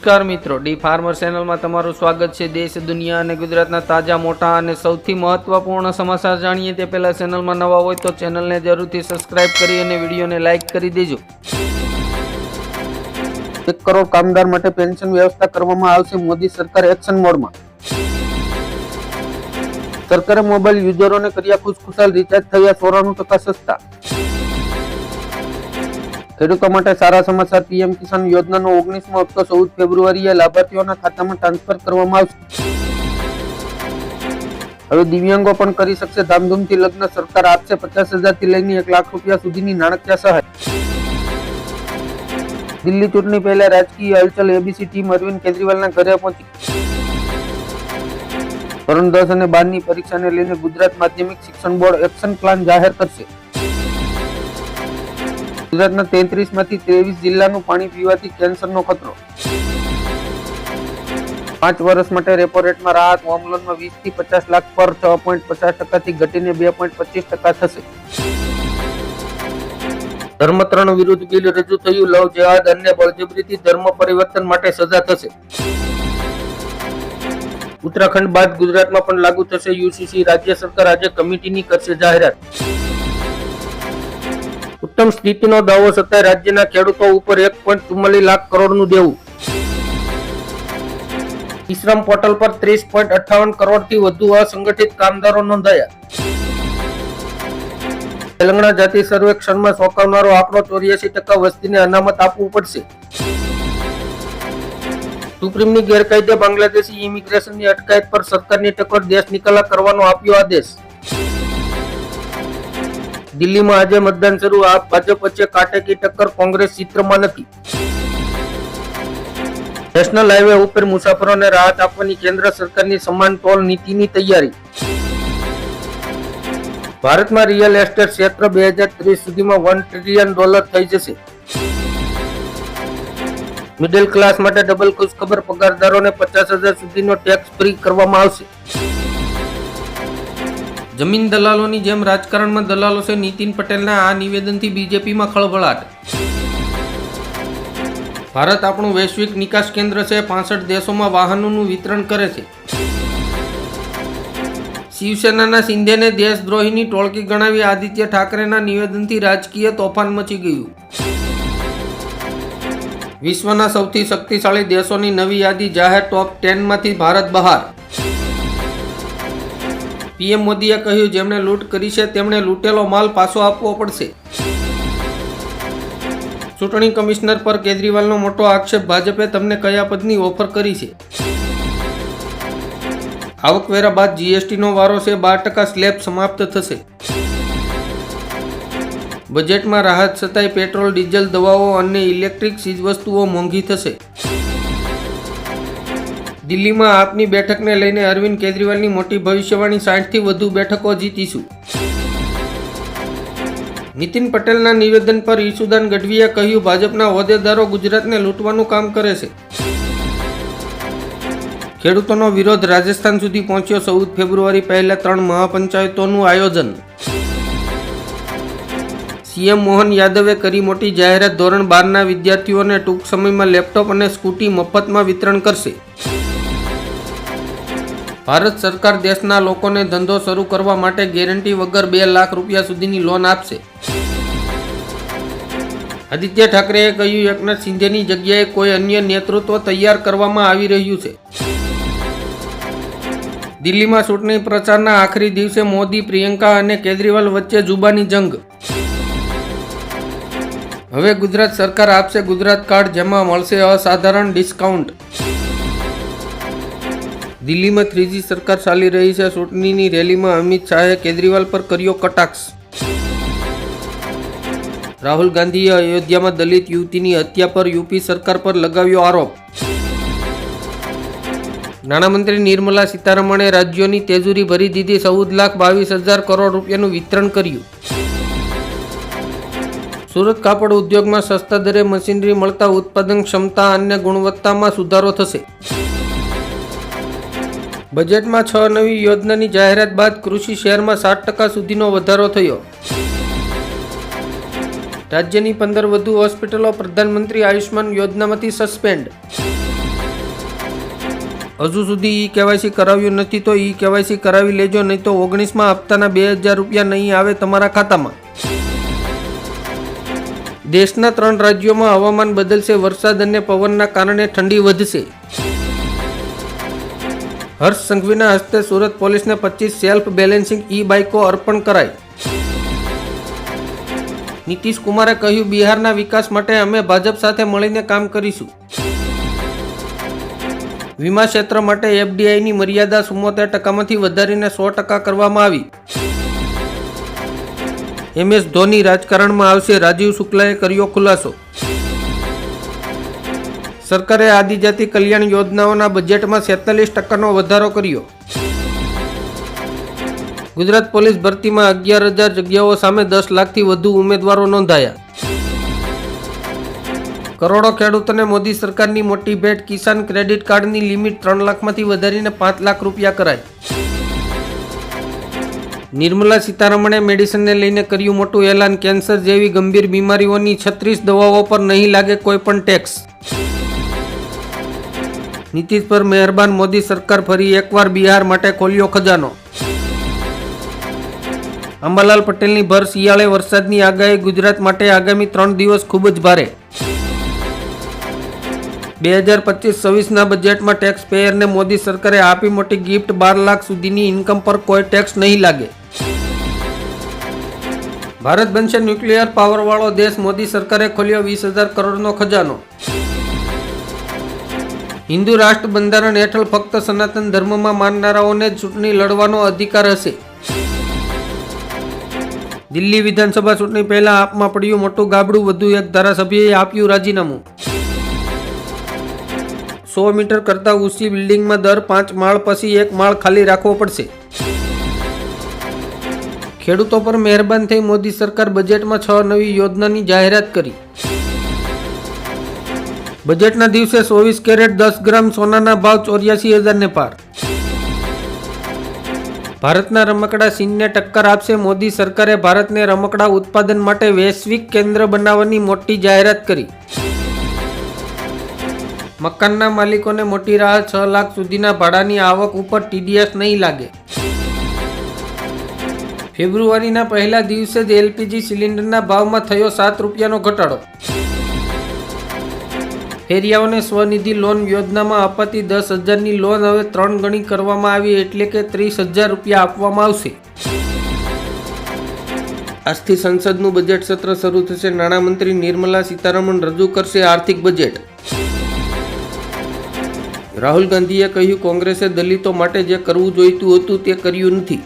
નમસ્કાર મિત્રો. D farmer ચેનલમાં તમારું સ્વાગત છે. દેશ, દુનિયા અને ગુજરાતના તાજા, મોટા અને સૌથી મહત્વપૂર્ણ સમાચાર જાણીએ તે પહેલા ચેનલમાં નવા હોય તો ચેનલને જરૂરથી સબસ્ક્રાઇબ કરી અને વિડીયોને લાઇક કરી દેજો. એક કરોડ કામદાર માટે પેન્શન વ્યવસ્થા કરવામાં આવશે. મોદી સરકાર એક્શન મોડમાં. સરકારે મોબાઈલ યુઝરોને કર્યા ખુશખુશાલ, રિચાર્જ થયા ચોરાણું ટકા સસ્તા. ખેડૂતો માટે સારા સમાચાર પીએમ કિસાન યોજનાનો ઓગણીસમો હપ્તો ચૌદ ફેબ્રુઆરીએ લાભાર્થીઓના ખાતામાં ટ્રાન્સફર કરવામાં આવશે. હવે દિવ્યાંગો પણ કરી શકશે ધામધૂમથી લગ્ન. સરકાર આપશે પચાસ હજારથી લઈને એક લાખ રૂપિયા સુધીની નાણાકીય સહાય. દિલ્હી ચૂંટણી પહેલા રાજકીય હલચલ એબીસી ટીમ અરવિંદ કેજરીવાલના ઘરે પહોંચી. ધોરણ દસ અને બારની પરીક્ષાને લઈને ગુજરાત માધ્યમિક શિક્ષણ બોર્ડ એક્શન પ્લાન જાહેર કરશે. ગુજરાતના તેત્રીસમાંથી ત્રેવીસ જિલ્લાનું પાણી પીવાથી કેન્સરનો ખતરો. પાંચ વર્ષ માટે રેપો રેટમાં રાહત હોમ લોનમાં વીસથી પચાસ લાખ પર છ પોઈન્ટ પચાસ ટકાથી ઘટીને બે પોઈન્ટ પચીસ ટકા થશે. ધર્મત્રણ વિરુદ્ધ બિલ રજૂ થયું, લવ, જેહાદ અને બળજબરીથી ધર્મ પરિવર્તન માટે સજા થશે. ઉત્તરાખંડ બાદ ગુજરાતમાં પણ લાગુ થશે યુસીસી. રાજ્ય સરકાર આજે કમિટીની કરશે જાહેરાત. ઉત્તમ સ્થિતિનો દાવો સત્તા રાજ્યના ખેડૂતો ઉપર એક પોઈન્ટ ચુમ્માલીસ લાખ કરોડનું દેવું. ઈશ્રમ પોર્ટલ પર ત્રીસ પોઈન્ટ અઠાવન કરોડથી વધુ અસંગઠિત કામદારો નોંધાયા. તેલંગણા જાતિ સર્વેક્ષણમાં સોંકાવનારો આંકડો ચોર્યાસી ટકા વસ્તીને અનામત આપવું પડશે. સુપ્રીમની ગેરકાયદે બાંગ્લાદેશી ઇમિગ્રેશનની અટકાયત પર સરકારની ટકોર દેશ નિકાલા કરવાનો આપ્યો આદેશ. દિલ્હીમાં આજે મતદાન શરૂ. આ ભાજપ વચ્ચે કાટેકી ટક્કર કોંગ્રેસ ચિત્રમાં નથી. નેશનલ હાઈવે ઉપર મુસાફરોને રાહત આપવાની કેન્દ્ર સરકારની સમાન ટોલ નીતિની તૈયારી. ભારતમાં રિયલ એસ્ટેટ ક્ષેત્ર બે હજાર ત્રીસ સુધીમાં વન ટ્રિલિયન ડોલર થઈ જશે. મિડલ ક્લાસ માટે ડબલ ખુશખબર પગારદારોને પચાસ હજાર સુધીનો ટેક્સ ફ્રી કરવામાં આવશે. જમીન દલાલોની જેમ રાજકારણમાં દલાલો છે નીતિન પટેલના આ નિવેદનથી બીજેપીમાં ખળભળાટ. ભારત આપણું વૈશ્વિક નિકાસ કેન્દ્ર છે, પાસઠ દેશોમાં વાહનોનું વિતરણ કરે છે. શિવસેનાના સિંધેને દેશદ્રોહીની ટોળકી ગણાવી આદિત્ય ઠાકરેના નિવેદનથી રાજકીય તોફાન મચી ગયું. વિશ્વના સૌથી શક્તિશાળી દેશોની નવી યાદી જાહેર ટોપ ટેનમાંથી ભારત બહાર. પીએમ મોદીએ કહ્યું, જેમણે લૂંટ કરી છે, તેમણે લૂંટેલો માલ પાછો આપવો પડશે. ચૂંટણી કમિશનર પર કેજરીવાલનો મોટો આક્ષેપ, ભાજપે તમને કયા પદની ઓફર કરી છે? આવકવેરા બાદ જીએસટીનો વારો છે, બાર ટકા સ્લેબ સમાપ્ત થશે. બજેટમાં રાહત છતાંય પેટ્રોલ, ડીઝલ, દવાઓ અને ઇલેક્ટ્રિક ચીજવસ્તુઓ મોંઘી થશે. દિલ્હીમાં આપની બેઠકને લઈને અરવિંદ કેજરીવાલની મોટી ભવિષ્યવાણી સાઠથી વધુ બેઠકો જીતીશું. નીતિન પટેલના નિવેદન પર ઈશુદાન ગઢવીએ કહ્યું, ભાજપના હોદ્દેદારો ગુજરાતને લૂંટવાનું કામ કરે છે. ખેડૂતોનો વિરોધ રાજસ્થાન સુધી પહોંચ્યો ચૌદ ફેબ્રુઆરી પહેલા ત્રણ મહાપંચાયતોનું આયોજન. સીએમ મોહન યાદવે કરી મોટી જાહેરાત ધોરણ બારના વિદ્યાર્થીઓને ટૂંક સમયમાં લેપટોપ અને સ્કૂટી મફતમાં વિતરણ કરશે. ભારત સરકાર દેશના લોકોને ધંધો શરૂ કરવા માટે ગેરંટી વગર બે લાખ રૂપિયા સુધીની લોન આપશે. આદિત્ય ઠાકરેએ કહ્યું, એકનાથ શિંદેની જગ્યાએ કોઈ અન્ય નેતૃત્વ તૈયાર કરવામાં આવી રહ્યું છે. દિલ્હીમાં ચૂંટણી પ્રચારના આખરી દિવસે મોદી, પ્રિયંકા અને કેજરીવાલ વચ્ચે જુબાની જંગ. હવે ગુજરાત સરકાર આપશે ગુજરાત કાર્ડ, જેમાં મળશે અસાધારણ ડિસ્કાઉન્ટ. દિલ્હીમાં ત્રીજી સરકાર ચાલી રહી છે. ચૂંટણીની રેલીમાં અમિત શાહે કેજરીવાલ પર કર્યો કટાક્ષ. રાહુલ ગાંધીએ અયોધ્યામાં દલિત યુવતીની હત્યા પર યુપી સરકાર પર લગાવ્યો આરોપ. નાણામંત્રી નિર્મલા સીતારમણે રાજ્યોની તેજુરી ભરી દીધી ચૌદ લાખ બાવીસ હજાર કરોડ રૂપિયાનું વિતરણ કર્યું. સુરત કાપડ ઉદ્યોગમાં સસ્તા દરે મશીનરી મળતા ઉત્પાદન ક્ષમતા અને ગુણવત્તામાં સુધારો થશે. બજેટમાં છ નવી યોજનાની જાહેરાત બાદ કૃષિ શેરમાં સાત ટકા સુધીનો વધારો થયો. રાજ્યની પંદર વધુ હોસ્પિટલો પ્રધાનમંત્રી આયુષ્માન યોજનામાંથી સસ્પેન્ડ. હજુ સુધી ઈ કેવાયસી કરાવ્યું નથી તો ઈ કેવાયસી કરાવી લેજો, નહીં તો ઓગણીસમાં હપ્તાના બે હજાર રૂપિયા નહીં આવે તમારા ખાતામાં. દેશના ત્રણ રાજ્યોમાં હવામાન બદલશે, વરસાદ અને પવનના કારણે ઠંડી વધશે. હર્ષ સંઘવીના હસ્તે સુરત પોલીસને પચીસ સેલ્ફ બેલેન્સિંગ ઈ બાઇકો અર્પણ કરાઈ. નીતિશ કુમારે કહ્યું, બિહારના વિકાસ માટે અમે ભાજપ સાથે મળીને કામ કરીશું. વીમા ક્ષેત્ર માટે એફડીઆઈની મર્યાદા ચુમ્મોતેર ટકામાંથી વધારીને સો ટકા કરવામાં આવી. એમએસ ધોની રાજકારણમાં આવશે, રાજીવ શુક્લાએ કર્યો ખુલાસો. સરકારે આદિજાતિ કલ્યાણ યોજનાઓના બજેટમાં સેતાલીસ ટકાનો વધારો કર્યો. ગુજરાત પોલીસ ભરતીમાં અગિયાર હજાર જગ્યાઓ સામે દસ લાખથી વધુ ઉમેદવારો નોંધાયા. કરોડો ખેડૂતોને મોદી સરકારની મોટી ભેટ કિસાન ક્રેડિટ કાર્ડની લિમિટ ત્રણ લાખમાંથી વધારીને પાંચ લાખ રૂપિયા કરાઈ. નિર્મલા સીતારમણે મેડિસિનને લઈને કર્યું મોટું એલાન કેન્સર જેવી ગંભીર બીમારીઓની છત્રીસ દવાઓ પર નહીં લાગે કોઈ પણ ટેક્સ. નીતિશ પર મહેરબાન મોદી સરકાર ફરી એકવાર બિહાર માટે ખોલ્યો ખજાનો. અંબાલાલ પટેલની ભર શિયાળે વરસાદની આગાહી ગુજરાત માટે આગામી ત્રણ દિવસ ખૂબ જ ભારે. બે હજાર પચીસ છવ્વીસના બજેટમાં ટેક્સ પેયરને મોદી સરકારે આપી મોટી ગિફ્ટ બાર લાખ સુધીની ઇન્કમ પર કોઈ ટેક્સ નહીં લાગે. ભારત બનશે ન્યુક્લિયર પાવરવાળો દેશ મોદી સરકારે ખોલ્યો વીસ હજાર કરોડનો ખજાનો. હિન્દુ રાષ્ટ્ર બંધારણ હેઠળ ફક્ત સનાતન ધર્મમાં માનનારાઓને ચૂંટણી લડવાનો અધિકાર હશે. દિલ્હી વિધાનસભા ચૂંટણી પહેલા આપમાં પડ્યું મોટું ગાબડું, વધુ એક ધારાસભ્યએ આપ્યું રાજીનામું. સો મીટર કરતા ઊંચી બિલ્ડિંગમાં દર પાંચ માળ પછી એક માળ ખાલી રાખવો પડશે. ખેડૂતો પર મહેરબાન થઈ મોદી સરકાર બજેટમાં છ નવી યોજનાની જાહેરાત કરી. બજેટના દિવસે ચોવીસ કેરેટ, દસ ગ્રામ સોનાના ભાવ ચોર્યાસી હજારને પાર. ભારતના રમકડા ચીનને ટક્કર આપશે મોદી સરકારે ભારતને રમકડા ઉત્પાદન માટે વૈશ્વિક કેન્દ્ર બનાવવાની મોટી જાહેરાત કરી. મકાનના માલિકોને મોટી રાહત, છ લાખ સુધીના ભાડાની આવક ઉપર ટીડીએસ નહીં લાગે. ફેબ્રુઆરીના પહેલા દિવસે જ એલપીજી સિલિન્ડરના ભાવમાં થયો સાત રૂપિયાનો ઘટાડો. ફેરિયાઓને સ્વનિધિ લોન યોજનામાં અપાતી દસ હજારની લોન હવે ત્રણ ગણી કરવામાં આવી એટલે કે ત્રીસ હજાર રૂપિયા આપવામાં આવશે. આજથી સંસદનું બજેટ સત્ર શરૂ થશે. નાણામંત્રી નિર્મલા સીતારમણ રજૂ કરશે આર્થિક બજેટ. રાહુલ ગાંધીએ કહ્યું, કોંગ્રેસે દલિતો માટે જે કરવું જોઈતું હતું તે કર્યું નથી.